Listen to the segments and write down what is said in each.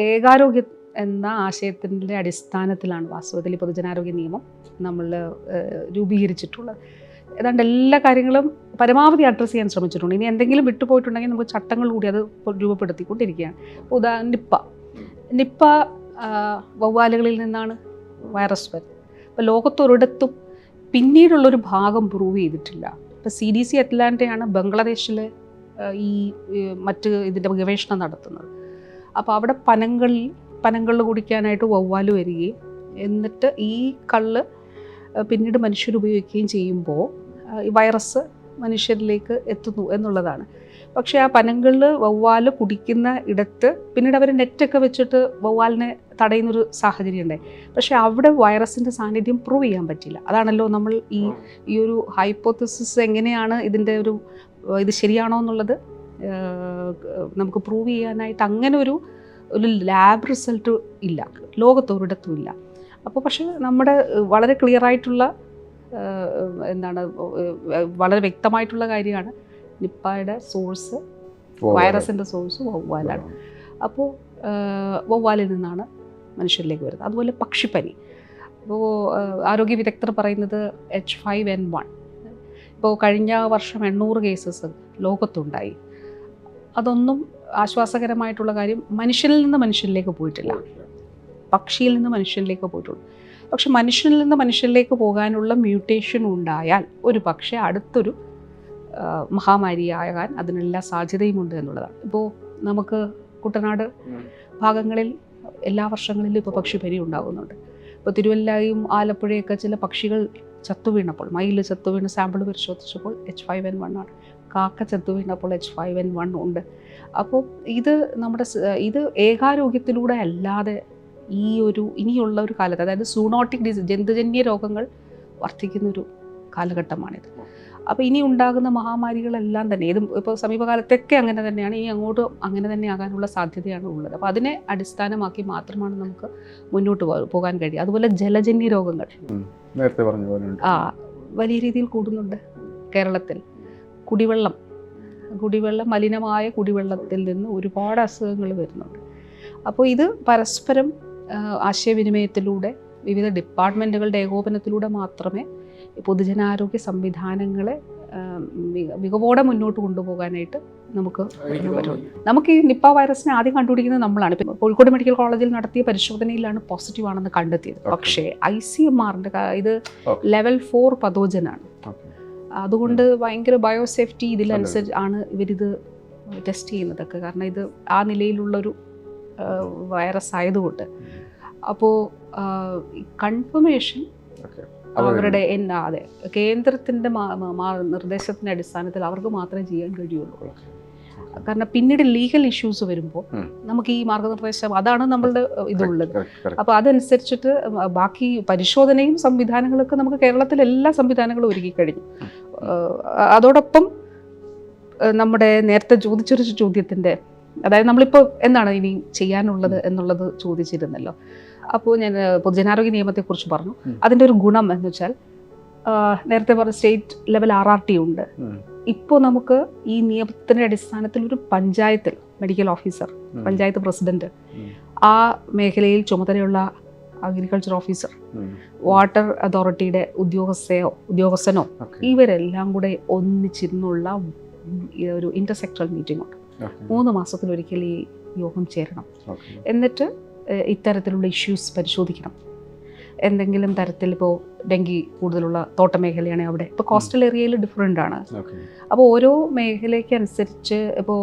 ഏകാരോഗ്യം എന്ന ആശയത്തിന്റെ അടിസ്ഥാനത്തിലാണ് വാസ്തവത്തിൽ പൊതുജനാരോഗ്യ നിയമം നമ്മൾ രൂപീകരിച്ചിട്ടുള്ളത്. ഏതാണ്ട് എല്ലാ കാര്യങ്ങളും പരമാവധി അഡ്രസ്സ് ചെയ്യാൻ ശ്രമിച്ചിട്ടുണ്ട്. ഇനി എന്തെങ്കിലും വിട്ടുപോയിട്ടുണ്ടെങ്കിൽ നമുക്ക് ചട്ടങ്ങൾ കൂടി അത് രൂപപ്പെടുത്തിക്കൊണ്ടിരിക്കുകയാണ്. ഉദാഹരണം നിപ്പ. നിപ്പ വവ്വാലുകളിൽ നിന്നാണ് വൈറസ് വരുന്നത്. അപ്പോൾ ലോകത്തൊരിടത്തും പിന്നീടുള്ളൊരു ഭാഗം പ്രൂവ് ചെയ്തിട്ടില്ല. ഇപ്പോൾ സി ഡി സി അറ്റ്ലാന്റയാണ് ബംഗ്ലാദേശിൽ ഈ മറ്റ് ഇതിന്റെ ഗവേഷണം നടത്തുന്നത്. അപ്പോൾ അവിടെ പനങ്ങളിൽ പനങ്ങളിൽ കുടിക്കാനായിട്ട് വവ്വാൽ വരികയും എന്നിട്ട് ഈ കള്ള് പിന്നീട് മനുഷ്യർ ഉപയോഗിക്കുകയും ചെയ്യുമ്പോൾ വൈറസ് മനുഷ്യരിലേക്ക് എത്തുന്നു എന്നുള്ളതാണ്. പക്ഷേ ആ പനങ്ങളിൽ വവ്വാൽ കുടിക്കുന്ന ഇടത്ത് പിന്നീട് അവർ നെറ്റൊക്കെ വെച്ചിട്ട് വവ്വാലിനെ തടയുന്നൊരു സാഹചര്യം ഉണ്ടായി പക്ഷേ അവിടെ വൈറസിന്റെ സാന്നിധ്യം പ്രൂവ് ചെയ്യാൻ പറ്റില്ല അതാണല്ലോ നമ്മൾ ഈ ഈ ഒരു ഹൈപ്പോത്തസിസ് എങ്ങനെയാണ് ഇതിന്റെ ഒരു ഇത് ശരിയാണോ എന്നുള്ളത്? നമുക്ക് പ്രൂവ് ചെയ്യാനായിട്ട് അങ്ങനെ ഒരു ഒരു ലാബ് റിസൾട്ട് ഇല്ല. ലോകത്തൊരിടത്തും ഇല്ല. അപ്പോൾ പക്ഷേ നമ്മുടെ വളരെ ക്ലിയർ ആയിട്ടുള്ള എന്താണ് വളരെ വ്യക്തമായിട്ടുള്ള കാര്യമാണ്. നിപ്പായുടെ സോഴ്സ് വൈറസിന്റെ സോഴ്സ് വവ്വാലാണ് അപ്പോൾ വവ്വാലിൽ നിന്നാണ് മനുഷ്യരിലേക്ക് വരുന്നത്. അതുപോലെ പക്ഷിപ്പനി. അപ്പോൾ ആരോഗ്യ വിദഗ്ധർ പറയുന്നത് എച്ച് ഫൈവ് എൻ വൺ ഇപ്പോൾ കഴിഞ്ഞ വർഷം എണ്ണൂറ് കേസസ് ലോകത്തുണ്ടായി. അതൊന്നും ആശ്വാസകരമായിട്ടുള്ള കാര്യം മനുഷ്യനിൽ നിന്ന് മനുഷ്യനിലേക്ക് പോയിട്ടില്ല. പക്ഷിയിൽ നിന്ന് മനുഷ്യനിലേക്ക് പോയിട്ടുള്ളൂ പക്ഷെ മനുഷ്യനിൽ നിന്ന് മനുഷ്യനിലേക്ക് പോകാനുള്ള മ്യൂട്ടേഷൻ ഉണ്ടായാൽ ഒരു പക്ഷേ അടുത്തൊരു മഹാമാരിയാകാൻ അതിനെല്ലാ സാധ്യതയുമുണ്ട് എന്നുള്ളതാണ്. ഇപ്പോൾ നമുക്ക് കുട്ടനാട് ഭാഗങ്ങളിൽ എല്ലാ വർഷങ്ങളിലും ഇപ്പോൾ പക്ഷിപ്പനി ഉണ്ടാകുന്നുണ്ട്. ഇപ്പോൾ തിരുവല്ലയും ആലപ്പുഴയൊക്കെ ചില പക്ഷികൾ ചത്തുവീണപ്പോൾ മയിൽ ചത്തുവീണ് സാമ്പിൾ പരിശോധിച്ചപ്പോൾ എച്ച് ഫൈവ് എൻ വൺ ആണ്. കാക്ക ചത്തു വീണപ്പോൾ എച്ച് ഫൈവ് എൻ വൺ ഉണ്ട്. അപ്പോൾ ഇത് നമ്മുടെ ഇത് ഏകാരോഗ്യത്തിലൂടെ അല്ലാതെ ഈ ഒരു ഇനിയുള്ള ഒരു കാലത്ത് അതായത് സൂണോട്ടിക് ഡിസീസ് ജന്തുജന്യ രോഗങ്ങൾ വർദ്ധിക്കുന്നൊരു കാലഘട്ടമാണിത്. അപ്പോൾ ഇനി ഉണ്ടാകുന്ന മഹാമാരികളെല്ലാം തന്നെ ഇതും ഇപ്പോൾ സമീപകാലത്തൊക്കെ അങ്ങനെ തന്നെയാണ് ഇനി അങ്ങോട്ട് അങ്ങനെ തന്നെ ആകാനുള്ള സാധ്യതയാണ് ഉള്ളത്. അപ്പോൾ അതിനെ അടിസ്ഥാനമാക്കി മാത്രമാണ് നമുക്ക് മുന്നോട്ട് പോകാൻ കഴിയുക. അതുപോലെ ജലജന്യ രോഗങ്ങൾ. നേരത്തെ പറഞ്ഞ. ആ വലിയ രീതിയിൽ കൂടുന്നുണ്ട് കേരളത്തിൽ. കുടിവെള്ളം കുടിവെള്ളം മലിനമായ കുടിവെള്ളത്തിൽ നിന്ന് ഒരുപാട് അസുഖങ്ങൾ വരുന്നുണ്ട്. അപ്പോൾ ഇത് പരസ്പരം ആശയവിനിമയത്തിലൂടെ വിവിധ ഡിപ്പാർട്ട്മെന്റുകളുടെ ഏകോപനത്തിലൂടെ മാത്രമേ പൊതുജനാരോഗ്യ സംവിധാനങ്ങളെ മികവോടെ മുന്നോട്ട് കൊണ്ടുപോകാനായിട്ട് നമുക്ക് നമുക്ക് ഈ നിപ്പ വൈറസിനെ ആദ്യം കണ്ടുപിടിക്കുന്നത് നമ്മളാണ്. ഇപ്പം കോഴിക്കോട് മെഡിക്കൽ കോളേജിൽ നടത്തിയ പരിശോധനയിലാണ് പോസിറ്റീവ് ആണെന്ന് കണ്ടെത്തിയത് പക്ഷേ ഐ സി എം ആറിന്റെ ഇത് ലെവൽ ഫോർ പതോജനാണ്. അതുകൊണ്ട് ഭയങ്കര ബയോസേഫ്റ്റി ഇതിലനുസരിച്ച് ആണ് ഇവരിത് ടെസ്റ്റ് ചെയ്യുന്നതൊക്കെ. കാരണം ഇത് ആ നിലയിലുള്ളൊരു വൈറസ് ആയതുകൊണ്ട്. അപ്പോൾ കൺഫർമേഷൻ. അവരുടെ എന്നാ അതെ. കേന്ദ്രത്തിന്റെ നിർദ്ദേശത്തിന്റെ അടിസ്ഥാനത്തിൽ അവർക്ക് മാത്രമേ ചെയ്യാൻ കഴിയുള്ളൂ. കാരണം പിന്നീട് ലീഗൽ ഇഷ്യൂസ് വരുമ്പോൾ നമുക്ക് ഈ മാർഗനിർദ്ദേശം അതാണ് നമ്മളുടെ ഇതുള്ളത്. അപ്പോൾ അതനുസരിച്ചിട്ട് ബാക്കി പരിശോധനയും സംവിധാനങ്ങളൊക്കെ നമുക്ക് കേരളത്തിൽ എല്ലാ സംവിധാനങ്ങളും ഒരുക്കി കഴിഞ്ഞു. അതോടൊപ്പം നമ്മുടെ നേരത്തെ ചോദിച്ചൊരു ചോദ്യത്തിന്റെ അതായത് നമ്മളിപ്പോൾ എന്താണ് ഇനി ചെയ്യാനുള്ളത് എന്നുള്ളത് ചോദിച്ചിരുന്നല്ലോ. അപ്പോൾ ഞാൻ പൊതുജനാരോഗ്യ നിയമത്തെക്കുറിച്ച് പറഞ്ഞു. അതിന്റെ ഒരു ഗുണം എന്ന് വെച്ചാൽ നേരത്തെ പറഞ്ഞ state level R R T ഉണ്ട്. ഇപ്പോൾ നമുക്ക് ഈ നിയമത്തിന്റെ അടിസ്ഥാനത്തിൽ ഒരു പഞ്ചായത്തിൽ മെഡിക്കൽ ഓഫീസർ പഞ്ചായത്ത് പ്രസിഡന്റ് ആ മേഖലയിൽ ചുമതലയുള്ള അഗ്രികൾച്ചർ ഓഫീസർ വാട്ടർ അതോറിറ്റിയുടെ ഉദ്യോഗസ്ഥയോ ഉദ്യോഗസ്ഥനോ ഇവരെല്ലാം കൂടെ ഒന്നിച്ചിരുന്നുള്ള ഒരു ഇന്റർസെക്ടറൽ മീറ്റിംഗ് ഉണ്ട്. മൂന്ന് മാസത്തിലൊരിക്കൽ ഈ യോഗം ചേരണം. എന്നിട്ട് ഇത്തരത്തിലുള്ള ഇഷ്യൂസ് പരിശോധിക്കണം. എന്തെങ്കിലും തരത്തിൽ ഇപ്പോൾ ഡെങ്കി കൂടുതലുള്ള തോട്ട മേഖലയാണ് അവിടെ. ഇപ്പോൾ കോസ്റ്റൽ ഏരിയയിൽ ഡിഫറെന്റ് ആണ്. അപ്പോൾ ഓരോ മേഖലയ്ക്ക് അനുസരിച്ച് ഇപ്പോൾ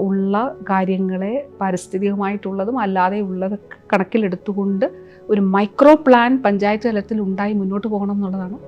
ഉള്ള കാര്യങ്ങളെ പാരിസ്ഥിതികമായിട്ടുള്ളതും അല്ലാതെ ഉള്ളത് കണക്കിലെടുത്തുകൊണ്ട് ഒരു മൈക്രോ പ്ലാൻ പഞ്ചായത്ത് തലത്തിൽ ഉണ്ടായി മുന്നോട്ട് പോകണം എന്നുള്ളതാണ്